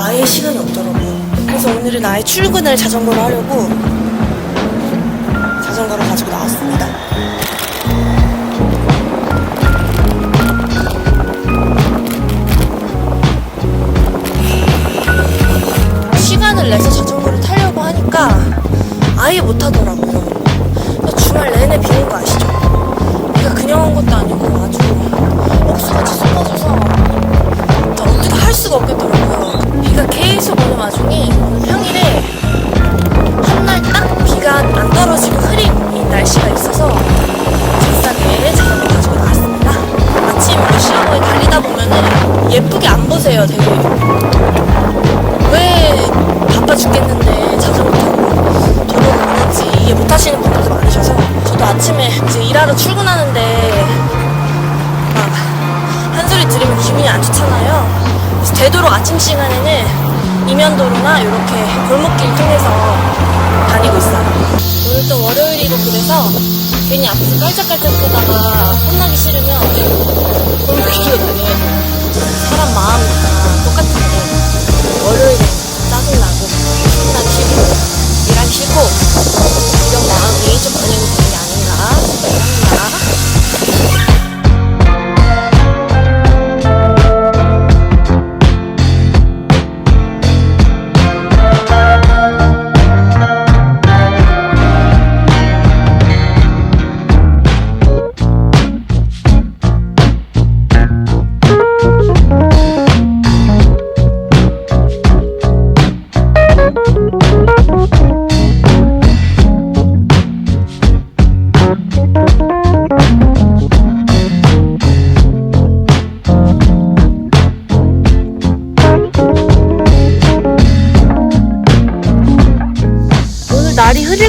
아예 시간이 없더라고요. 그래서 오늘은 아예 출근을 자전거로 하려고 자전거를 가지고 나왔습니다. 시간을 내서 자전거를 타려고 하니까 아예 못 하더라고요. 주말 내내 예쁘게 안 보세요, 되게. 왜 바빠 죽겠는데 자전거 타고 도로를 오는지 이해 못 하시는 분들도 많으셔서 저도 아침에 이제 일하러 출근하는데 막 한 소리 들으면 기분이 안 좋잖아요. 그래서 되도록 아침 시간에는 이면도로나 이렇게 골목길 통해서 다니고 있어요. 오늘 또 월요일 이고 그래서 괜히 앞에서 깔짝깔짝하다가 혼나기 싫으면 골목길로 다녀야. 사람 마음이나 똑같은데 월요일에 짜증나고 출근하기 싫고 일하기 싫고 이런 마음이 좀 반영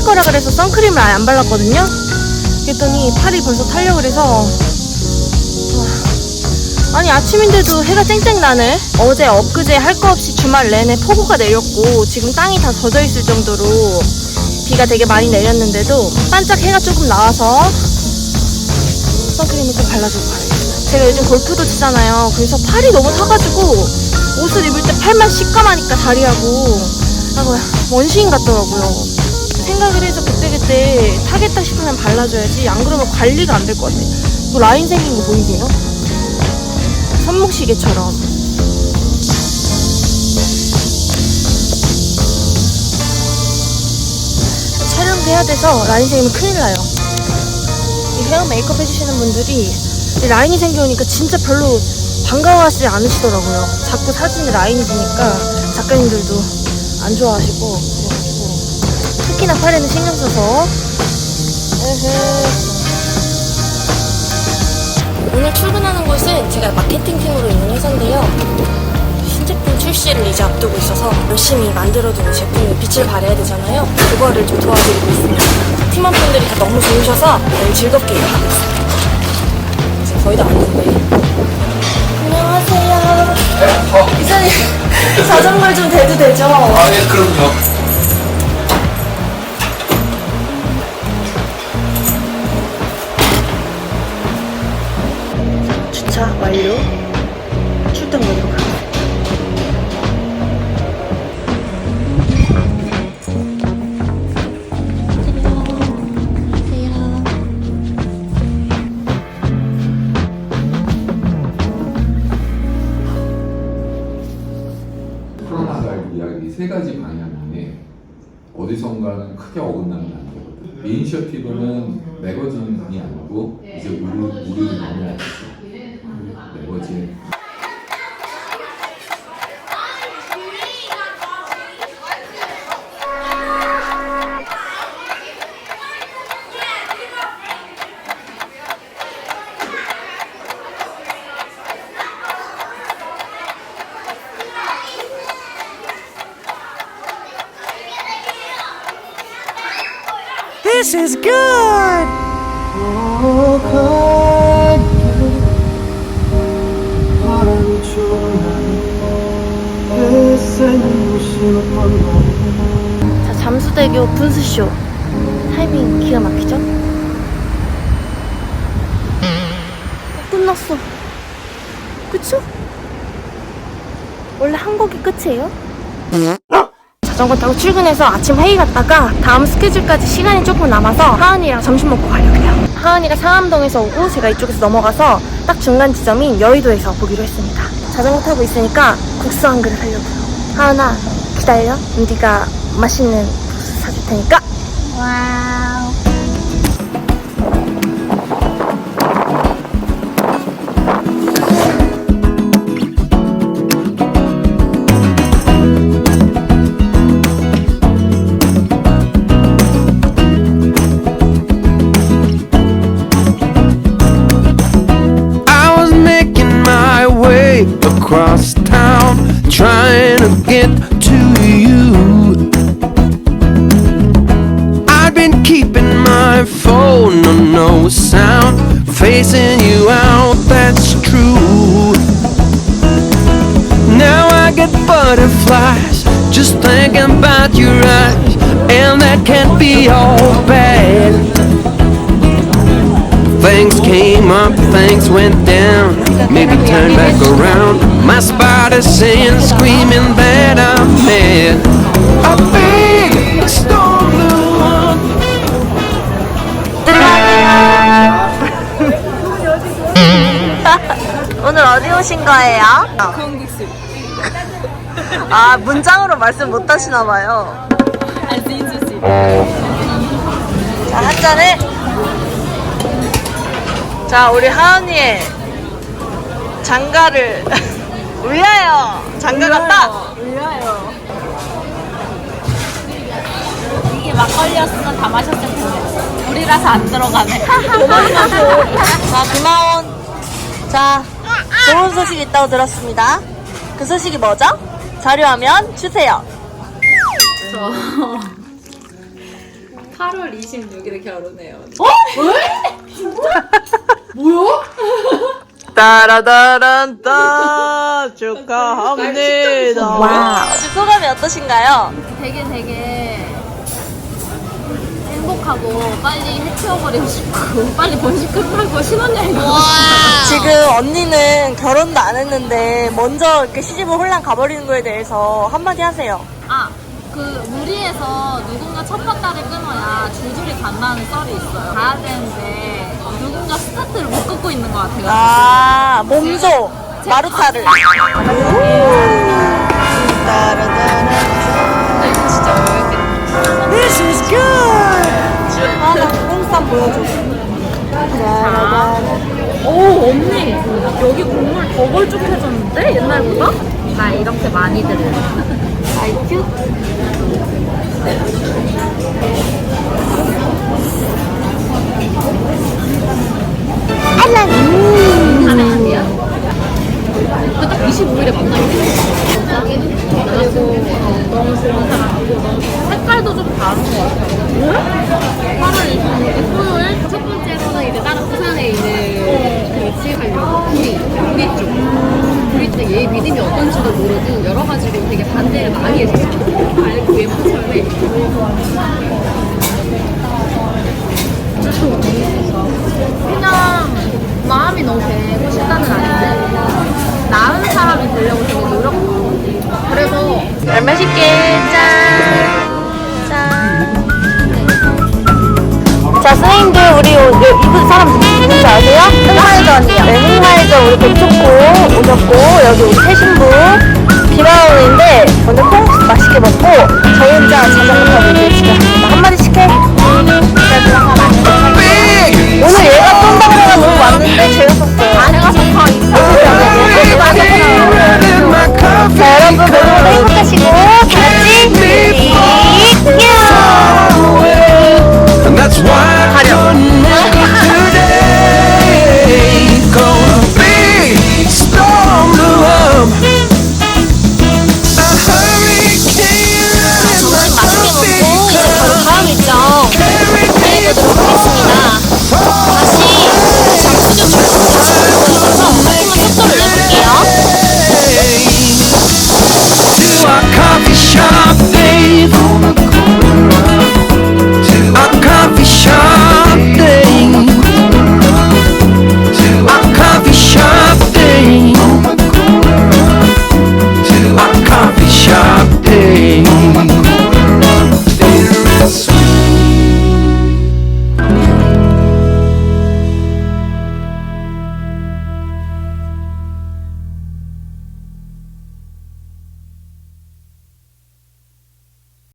거라 그래서 선크림을 아예 안 발랐거든요. 그랬더니 팔이 벌써 타려고 그래서 와. 아니 아침인데도 해가 쨍쨍 나네. 어제 엊그제 할 거 없이 주말 내내 폭우가 내렸고 지금 땅이 다 젖어 있을 정도로 비가 되게 많이 내렸는데도 반짝 해가 조금 나와서 선크림을 좀 발라주고 가야겠어요. 제가 요즘 골프도 치잖아요. 그래서 팔이 너무 타가지고 옷을 입을 때 팔만 시까마니까 다리하고 하고 원시인 같더라고요. 생각을 해서 그때그때 타겠다 싶으면 발라줘야지 안 그러면 관리가 안 될 것 같아. 뭐 라인 생긴 거 보이세요? 손목시계처럼. 촬영도 해야 돼서 라인 생기면 큰일 나요. 이 헤어 메이크업 해주시는 분들이 이 라인이 생겨오니까 진짜 별로 반가워하지 않으시더라고요. 자꾸 사진에 라인이 지니까 작가님들도 안 좋아하시고 특히나 팔에는 신경 써서. 오늘 출근하는 곳은 제가 마케팅팀으로 있는 회사인데요. 신제품 출시를 이제 앞두고 있어서 열심히 만들어둔 제품에 빛을 발해야 되잖아요. 그거를 좀 도와드리고 있습니다. 팀원분들이 다 너무 좋으셔서 너무 즐겁게 일하고 있어요. 이제 거의 다 왔는데. 안녕하세요. 이사님 자전거 좀 대도 되죠? 아, 예, 그럼요. 주차 완료. 출동 모드로 가. 코로나 가이드 이야기 세 가지 방향에 어디선가는 크게 어긋나면 안 되거든. 이니셔티브는 매거진이 아니고 이제 우리 우리는 넘어왔어. 매거진. This is good. 분수쇼 타이밍 기가 막히죠? 어, 끝났어 그쵸? 원래 한국이 끝이에요? 자전거 타고 출근해서 아침 회의 갔다가 다음 스케줄까지 시간이 조금 남아서 하은이랑 점심 먹고 가려고요. 하은이가 상암동에서 오고 제가 이쪽에서 넘어가서 딱 중간 지점인 여의도에서 보기로 했습니다. 자전거 타고 있으니까 국수 한 그릇 하려고요. 하은아 기다려. 우리가 맛있는 테니까. 와우. I was making my way across town, trying to get facing you out, that's true. Now I get butterflies just thinking about your eyes, and that can't be all bad. Things came up, things went down, maybe turn back around. My spider saying, screaming that I'm mad. 오늘 어디 오신 거예요? 공국수. 아 문장으로 말씀 못 하시나 봐요. 자, 한 잔에. 자, 우리 하은이의 장가를 울려요. 장가 갔다. 이게 막걸리였으면 다 마셨을 텐데 우리라서 안 들어가네 자, 김하온. 자, 좋은 소식 있다고 들었습니다. 그 소식이 뭐죠? 자료화면 주세요. 8월 26일에 결혼해요 따라다란따 축하합니다. 와우. 지금 소감이 어떠신가요? 되게 되게 행복하고 빨리 해치워버리고 싶고 빨리 본식 끝나고 신혼여행 가고 싶어요. 지금 언니는 결혼도 안 했는데 먼저 이렇게 시집을 홀랑 가버리는 거에 대해서 한마디 하세요. 아, 그 무리해서 누군가 첫 번달을 끊어야 줄줄이 간다는 썰이 있어요. 가야 되는데 누군가 스타트를 못 끊고 있는 것 같아요. 아, 몸소. 마루타를. This is good. 아, 나 꽁쌈 보여줘. 오 언니 여기 국물 더 걸쭉해졌는데 옛날보다? 나 이렇게 많이 들어 아이큐? 하네요. 딱 25일에 만나게 됐어. 그리고 어, 너무 좋은 사람이고 너무 색깔도 좀 다른 것 같아요. 8월 26일 토요일 첫 번째로는 이제 다른 부산에 있는 그 우리 쪽 우리 쪽얘 믿음이 어떤지도 모르고 여러 가지로 되게 반대를 많이 했었어. 알고 외모처럼 그냥 이분 사람 누군지 아세요? 언니요. 네, 흑말저 우리 백초코 오셨고, 여기 우리 새 신부